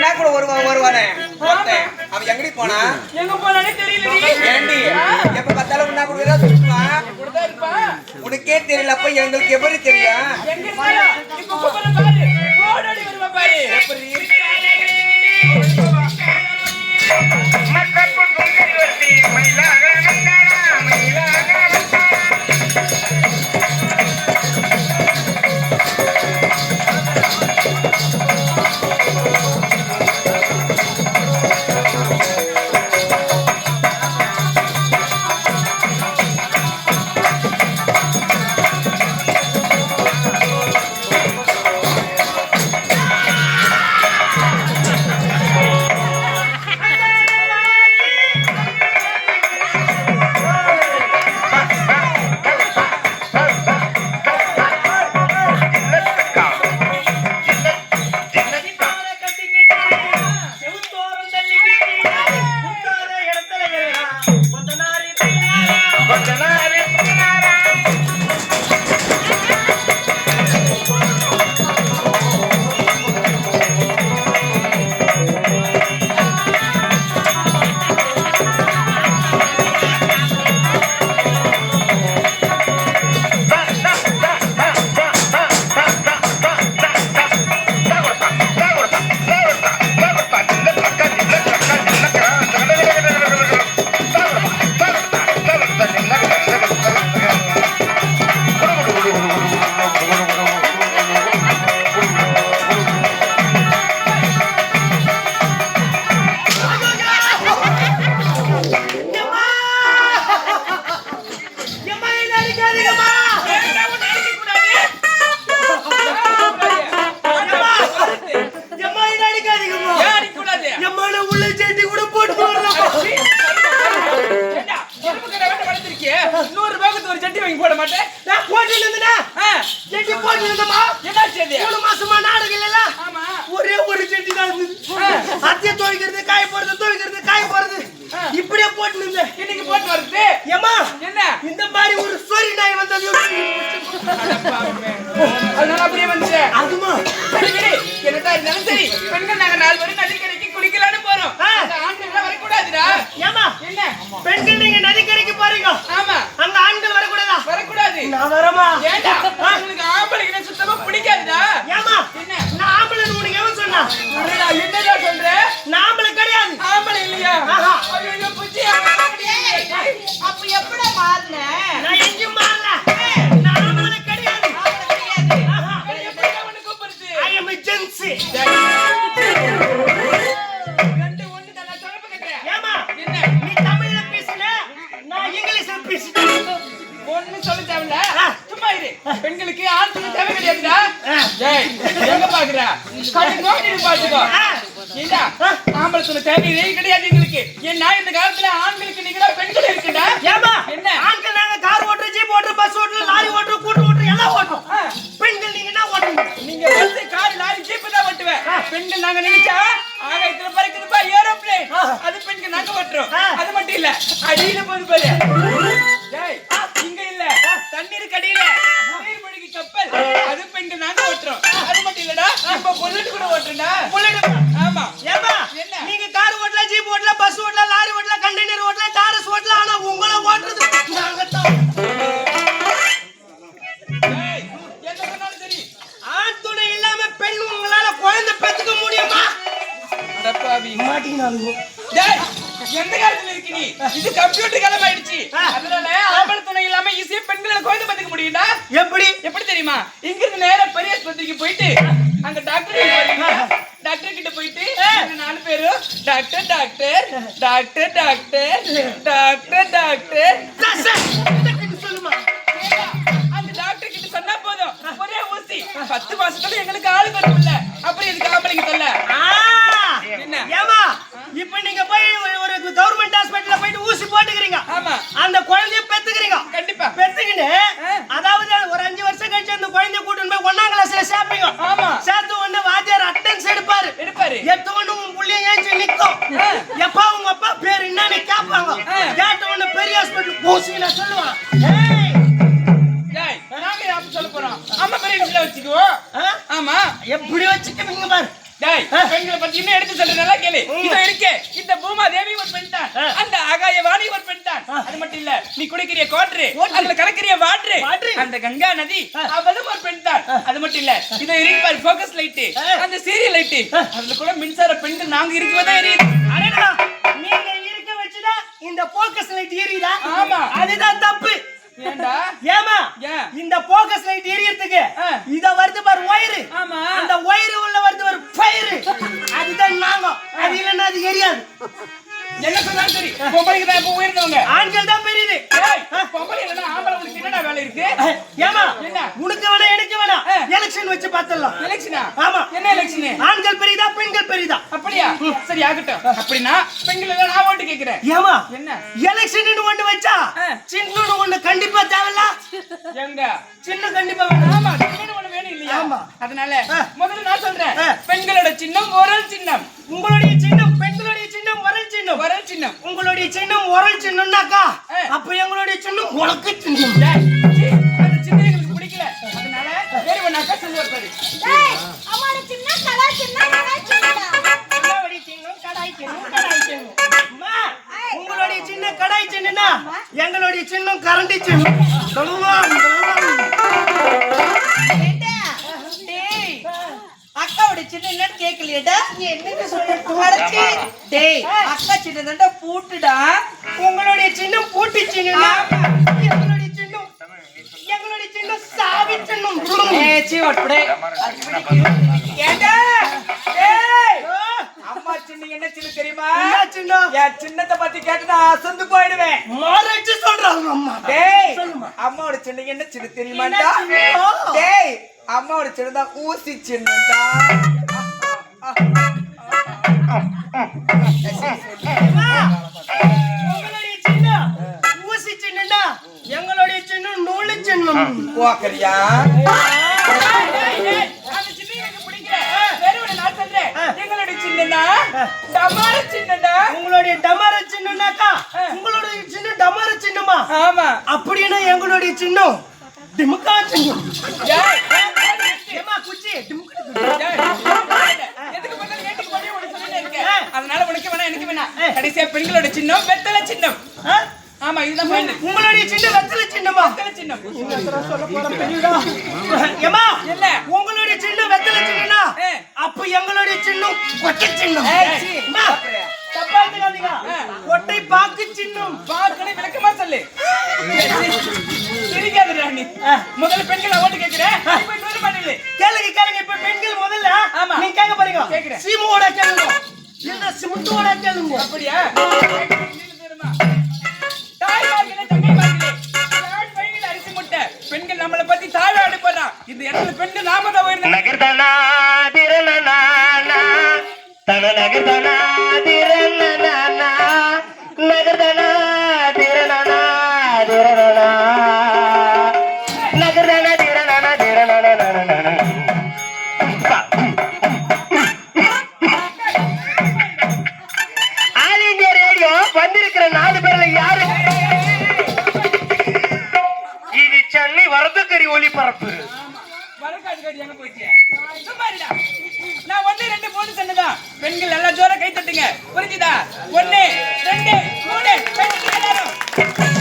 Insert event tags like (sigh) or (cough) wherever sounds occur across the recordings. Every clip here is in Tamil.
முன்னா கூட வருவானே ஒருத்தன். அவன் எங்கடி போனா? எங்க போனானே தெரியலடி. ஏண்டி? எப்ப பார்த்தாலும் முன்னா கூட இப்படிதான் இருப்பான் உனக்கே தெரியல அப்ப எங்களுக்கு எப்படி தெரியும்? எங்க துவைக்கிறது காய போறது துவைக்கிறது காய போறது இப்படியே போட்டு இருந்தேன். இன்னைக்கு போட்டு வருது? ஏமா என்ன? இந்த மாதிரி ஒரு சொறி நாய் வந்தது அதனால அப்படியே வந்துச்சு அதுமா? சரி சரி என்னதான் இருந்தாலும் சரி. பெண்கள் நாங்க நாலு பேரும் நதிக்கரைக்கு குளிக்கலான்னு போறோம். ஆண்கள் வரக்கூடாதுடா. ஏமா என்ன? பெண்கள் நீங்க நதிக்கரைக்கு போறீங்க. ஆமா. அங்க ஆண்கள் வரக்கூடாதா? வரக்கூடாது. நான் வரமா? ஏண்டா? உங்களுக்கு ஆம்பளைக்கு சுத்தமா பிடிக்காதுடா. ஏமா என்ன? என்னடா சொல்ற? நான் ஆம்பளை கிடையாது. ஆம்பளை இல்லையா? அப்ப எப்படி மாறின? நான் எங்கேயும் மாறல. நான் ஆம்பளை கிடையாது. கூப்பிடுறது. நான் இங்கிலீஷ்ல பேசிட்டேன். ஒண்ணு சொல்ல தேவையில்ல. பெண்களுக்கு ஆண் துணை தேவை கிடையாதுடா. ஏய் எங்க பாக்குற? கண்ணு நோக்கி பாத்துக்கோ. ஆ. ஏண்டா? ஆம்பளை துணை தேவை கிடையாது எங்களுக்கு. ஏன்னா இந்த காலத்துல ஆண்களுக்கு நிகரா பெண்கள் இருக்குடா ஏமா என்ன? ஆண்கள் நாங்க கார் ஓட்டுறோம் ஜீப் ஓட்டுறோம் பஸ் ஓட்டுறோம் லாரி ஓட்டுறோம் கூட்டு ஓட்டுறோம் எல்லாம் ஓட்டுறோம். பெண்கள் நீங்க என்ன ஓட்டுறீங்க? நீங்க பஸ் கார் லாரி ஜீப் தான் ஓட்டுவேன் பெண்கள் நாங்க நினைச்சா ஆகாயத்துல பறக்குதுப்பா ஏரோப்ளேன். அது பெண்கள் நாங்க ஓட்டுறோம். அது மட்டும் இல்ல அடியில போது பாரு. (laughs) இப்ப புல்லட் கூட ஓட்டுறா புல்லட் ஆமா. ஏமா என்ன? எப்படி தெரியுமா? இங்க இருந்து நேரா பெரிய ஆஸ்பத்திரிக்கு போயிட்டு அங்க டாக்டர்? டாக்டர் கிட்ட போயிட்டு நாலு பேரும் doctor doctor doctor doctor doctor doctor சொல்லுமா அந்த டாக்டர் கிட்ட சொன்னா போதும். ஒரே ஊசி. பத்து மாசத்துல எங்களுக்கு ஆளு வரும்ல அப்புறம் இதுக்கு ஆம்பளைக்கு சொல்ல? ஏமா இப்ப நீங்க போய் ஒரு- கவர்மெண்ட் ஹாஸ்பிடல்ல போயிட்டு ஊசி போட்டுக்கிறீங்க. ஆமா. அந்த குழந்தைய பெத்துக்கிறீங்க. கண்டிப்பா. பெத்துக்கின்னு கூட்டிட்டு போய் ஒன்னாம் கிளாஸ்ல சேர்ப்பீங்க. ஆமா. சேர்த்து உடனே வாத்தியார் அட்டன்ஸ் எடுப்பாரு. எடுப்பாரு. எடுத்த உடனே உன் புள்ளைய ஏஞ்சி நிக்கும். எப்பா உங்க அப்பா பேர் என்னன்னு கேட்பாங்க. கேட்ட உடனே பெரிய ஹாஸ்பிட்டல் ஊசியில சொல்லுவான் நாங்க சொல்ல போறோம்? அம்மா பெரிய வச்சுக்குவோம்? ஆமா. எப்படி வச்சுக்குவீங்க பாரு. டேய். பெண்களை பத்தி இன்னும் எடுத்து சொல்ற நல்லா கேளு இதோ இருக்கே இந்த பூமா தேவி ஒரு பெண் தான். அந்த ஆகாய வாணி ஒரு பெண் தான். அது மட்டும் இல்ல நீ குடிக்கிற கோட்ரு அதுல கலக்கிற வாட்ரு. அந்த கங்கா நதி. அவளும் ஒரு பெண் தான் அது மட்டும் இல்ல இதோ இருக்கு பாரு ஃபோக்கஸ் லைட். அந்த சீரியல் லைட். அதுல கூட மின்சார பெண்கள் நாங்க இருக்குவதா எரியுது நீங்க இருக்க வச்சுதான் இந்த போக்கஸ் லைட் எரியுதா ஆமா. அதுதான் தப்பு ஏன்டா ஏமா? இந்த போக்கஸ் லைட் எரியறதுக்கு. இத வருது பாரு ஒயரு. ஆமா. அந்த ஒயரு உள்ள வருது ஒரு ஃபயர் அதுதான் நாங்க அது இல்லைன்னா அது எரியாது. என்ன சொன்னாலும் சரி. பொம்பளைக்கு தான் இப்ப உயர்ந்தவங்க. ஆண்கள் தான் பெரியது. பொம்பளை இல்லைன்னா ஆம்பளை உனக்கு என்னடா வேலை இருக்கு? ஏமா என்ன? உனக்கு வேணா எனக்கு வேணா. எலெக்ஷன் வச்சு பார்த்தலாம் எலெக்ஷனா ஆமா. என்ன எலெக்ஷன் ஆண்கள் பெரியதா பெண்கள் பெரியதா அப்படியா? சரி ஆகட்டும். அப்படின்னா பெண்கள் நான் ஓட்டு கேக்குறேன் ஏமா என்ன? எலெக்ஷன் ஒண்ணு வச்சா. சின்ன ஒண்ணு கண்டிப்பா தேவையில்ல. எங்க? சின்ன கண்டிப்பா வேணும். ஆமா சின்னது ஒண்ணு வேணும் இல்லையா? ஆமா. அதனால. முதல்ல நான் சொல்றேன். பெண்களோட சின்னம் ஒரல் சின்னம். உங்களுடைய சின்னம் பெண்களுடைய சின்னம் வரல் சின்னம். ஒரல் சின்னம். உங்களுடைய சின்னம் உரல் சின்னம்னாக்கா. அப்ப எங்களுடைய சின்னம் உனக்கு சின்னம். சின்ன சின்ன கடாய் உங்களுடைய சின்ன கடாய் சின்னம்னா எங்களுடைய சின்னம் கரண்டி சின்னம். சொல்லுவான், சொல்லுவான். ஏண்டா? டேய், அக்காவோட சின்ன கேக்கலையேடா நீ என்னன்னு சொல்லிட்டு டேய் அக்கா சின்னதாண்டா பூட்டுடா. உங்களுடைய சின்னம் பூட்டி புடே ஏண்டா டேய், அம்மா சின்ன என்ன சின்ன தெரியுமா என் சின்னத்தை பத்தி கேட்டு நான் அசந்து போயிடுவேன் மாரடிச்சு சொல்றாங்க அம்மா டேய் சொல்லுமா. அம்மாவோட சின்ன என்ன சின்ன தெரியுமாடா? டேய் அம்மாவோட சின்னதா ஊசி சின்னதா அம்மா, டமார சின்னதா உங்களுடைய டமர சின்னம்னாக்கா உங்களுடைய சின்ன டமர சின்னமா ஆமா. அப்படின்னா எங்களுடைய சின்னம் டிமுக்கா சின்னம். ஏமா குச்சி. அதனால உனக்கு வேணாம் எனக்கு வேணாம். கடைசியா பெண்களோட சின்னம் வெத்தலை சின்னம். ஆமா இதுதான் ஃபைனல் உங்களுடைய சின்ன வெத்தலை சின்னமா? வெத்தலை சின்னம். ஏமா என்ன? உங்களுடைய சின்ன வெத்தலை சின்னனா. அப்ப எங்களுடைய சின்னம் கொட்டை சின்னம். தப்பா எடுத்துக்காதீங்க. கொட்டை பாக்கு சின்னம். விளக்கமா சொல்லு. நீ. முதல்ல பெண்களை ஓட்டு கேக்குறேன் இப்ப இன்னொரு பண்ணல கேளுங்க கேளுங்க. இப்ப பெண்கள் முதல்ல ஆமா. கேட்க போறீங்க. கேக்குறேன். சீமோட கேளுங்க. இல்ல கேளுங்க. அப்படியா? வரக்காட்டுக்காரி போயிட்டிய? சும்மா நான் ஒண்ணு, ரெண்டு, மூணு சொன்னதுதான். பெண்கள் நல்லா ஜோர கை தட்டுங்க புரிஞ்சுதா ஒண்ணு ரெண்டு மூணு எல்லாரும்.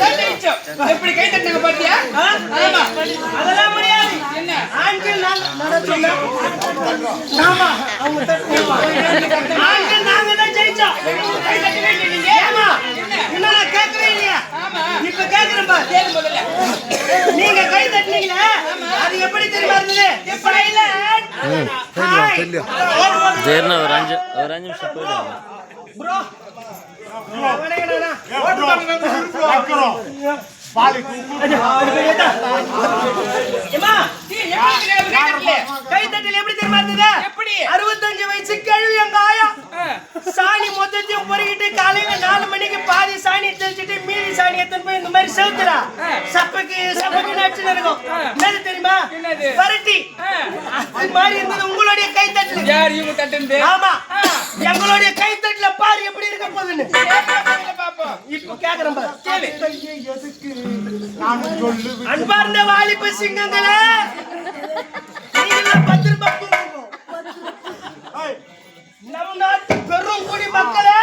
தான் ஜெயிச்சோம். எப்படி கை தட்டுங்க பாத்தியா அதெல்லாம் முடியாது. என்ன ஆண்கள் நாங்க நடத்தல ஆமா அவங்க தட்டுவாங்க. ஆண்கள் நாங்க தான் ஜெயிச்சோம் கை தட்டவே இல்லை நீங்க ஏமா என்ன நான் கேட்கறேன் இல்லையா ஆமா இப்ப கேட்கறேன் பாரு கேளு முதல்ல நீங்க கை தட்டினீங்களே அது எப்படி தெரியுமா இருந்தது சைலண்ட் ஹாய் ஜெயர்னா ஒரு அஞ்சு ஒரு அஞ்சு நிமிஷம் போயிடுவாங்க ப்ரோ ஏய், எப்படி தெரியுமா இருந்தது? எப்படி? அறுபத்தஞ்சு வயசு கழுவி எங்க ஆயா. சாணி மொத்தத்தையும் பொறுக்கிட்டு காலையில நாலு மணிக்கு பாதி சாணி தெளிச்சிட்டு மீதி சாணி எடுத்துன்னு போய் இந்த மாதிரி செவுத்துல ஆ. சப்பைக்கு சப்பைக்கு நச்சுன்னு இருக்கும். என்னது தெரியுமா? என்னது? பரட்டி ஆ. அது மாதிரி இருந்தது உங்களுடைய கை தட்டல். யார் இவங்க தட்டுந்து ஆமா. எங்களுடைய கை தட்டல பாரு எப்படி இருக்க போகுதுன்னு இப்போ கேக்குறேன் பாரு கேளு. அன்பார்ந்த வாலிப சிங்கங்களே பத்து ரூபாய். நம் நாட்டு பெரும் குடி மக்களே